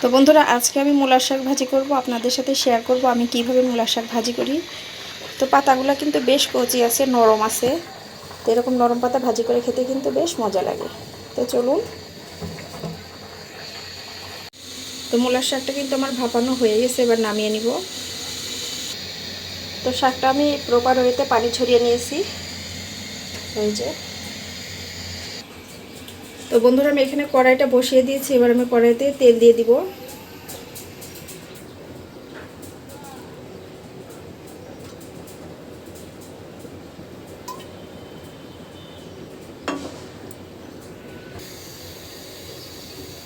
তো বন্ধুরা, আজকে আমি মূলার শাক ভাজি করব। আপনাদের সাথে শেয়ার করব আমি কীভাবে মূলার শাক ভাজি করি। তো পাতাগুলো কিন্তু বেশ কচি আছে, নরম আছে। তো এরকম নরম পাতা ভাজি করে খেতে কিন্তু বেশ মজা লাগে। তো চলুন। তো মূলার শাকটা কিন্তু আমার ভাপানো হয়ে গেছে, এবার নামিয়ে নিব। তো শাকটা আমি প্রপার ওয়েতে পানি ছড়িয়ে নিয়েছি। এই যে। তো বন্ধুরা, আমি এখানে কড়াইটা বসিয়ে দিয়েছি। এবার আমি কড়াইতে তেল দিয়ে দিব।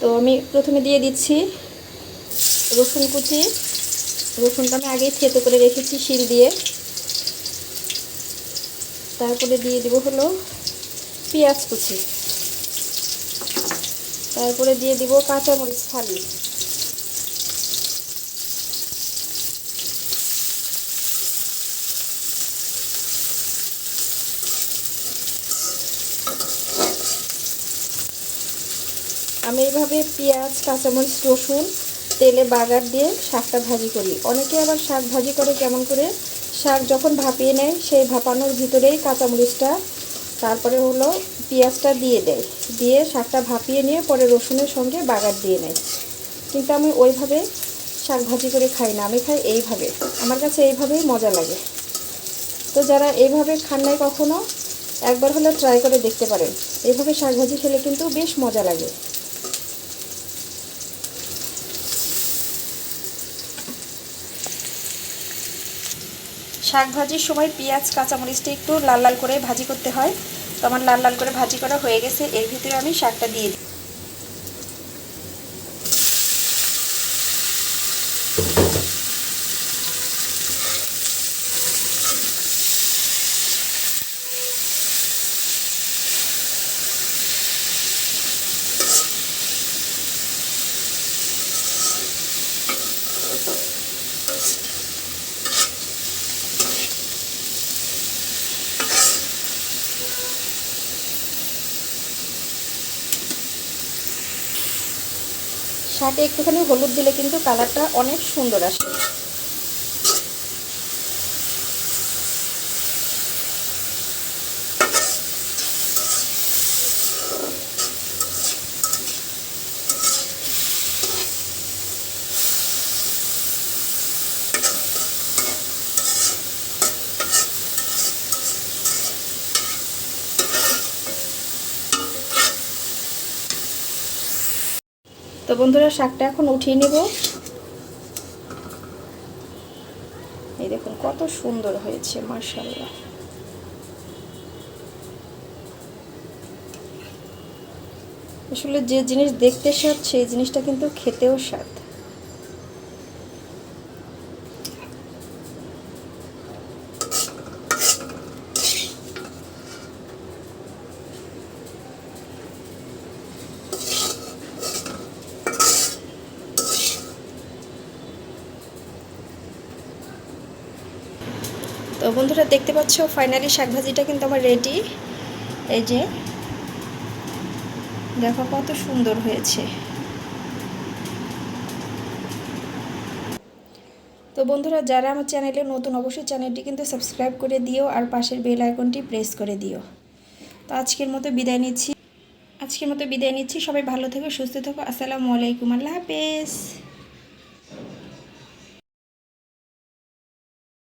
তো আমি প্রথমে দিয়ে দিচ্ছি রসুন কুচি। রসুনটা আমি আগেই থেতো করে রেখেছি শিল দিয়ে। তারপরে দিয়ে দিব হলো পেঁয়াজ কুচি। তারপরে দিয়ে দিব কাঁচামরিচ ফালি। আমি এইভাবে পেঁয়াজ, কাঁচামরিচ, রসুন, তেলে বাগার দিয়ে শাকটা ভাজি করি। অনেকে আবার শাক ভাজি করে কেমন করে? শাক যখন ভাপিয়ে নেয়, সেই ভাপানোর ভিতরেই কাঁচামরিচটা তারপরে হলো পেঁয়াজটা দিয়ে দেয়। দিয়ে শাকটা ভাপিয়ে নিয়ে পরে রসুনের সঙ্গে বাগার দিয়ে নেয়। কিন্তু আমি ওইভাবে শাক ভাজি করে খাই না, আমি খাই এইভাবে। আমার কাছে এইভাবেই মজা লাগে। তো যারা এইভাবে খান নাই কখনো, একবার হলে ট্রাই করে দেখতে পারেন। এইভাবে শাক ভাজি খেলে কিন্তু বেশ মজা লাগে। শাক ভাজির সময় পেঁয়াজ, কাঁচামরিচটা একটু লাল লাল করে ভাজি করতে হয়। তো আমার লাল লাল করে ভাজি করা হয়ে গেছে। এর ভিতরে আমি শাকটা দিয়ে দিই। শাকে একটুখানি হলুদ দিলে কিন্তু কালারটা অনেক সুন্দর আসে। তো বন্ধুরা, শাকটা এখন উঠিয়ে নেব। এই দেখুন, কত সুন্দর হয়েছে মার্শাল্লাহ আসলে যে জিনিস দেখতে স্বাদ, সেই জিনিসটা কিন্তু খেতেও স্বাদ। তো বন্ধুরা দেখতে পাচ্ছ ফাইনালি শাকভাজিটা কিন্তু আমার রেডি এই যে, দেখো কত সুন্দর হয়েছে। তো বন্ধুরা, যারা আমার চ্যানেলে নতুন, অবশ্যই চ্যানেলটি কিন্তু সাবস্ক্রাইব করে দিও আর পাশের বেল আইকনটি প্রেস করে দিও। তো আজকের মতো বিদায় নিচ্ছি। আজকের মতো বিদায় নিচ্ছি। সবাই ভালো থেকো, সুস্থ থেকো। আসসালামু আলাইকুম। আল্লাহ হাফেজ।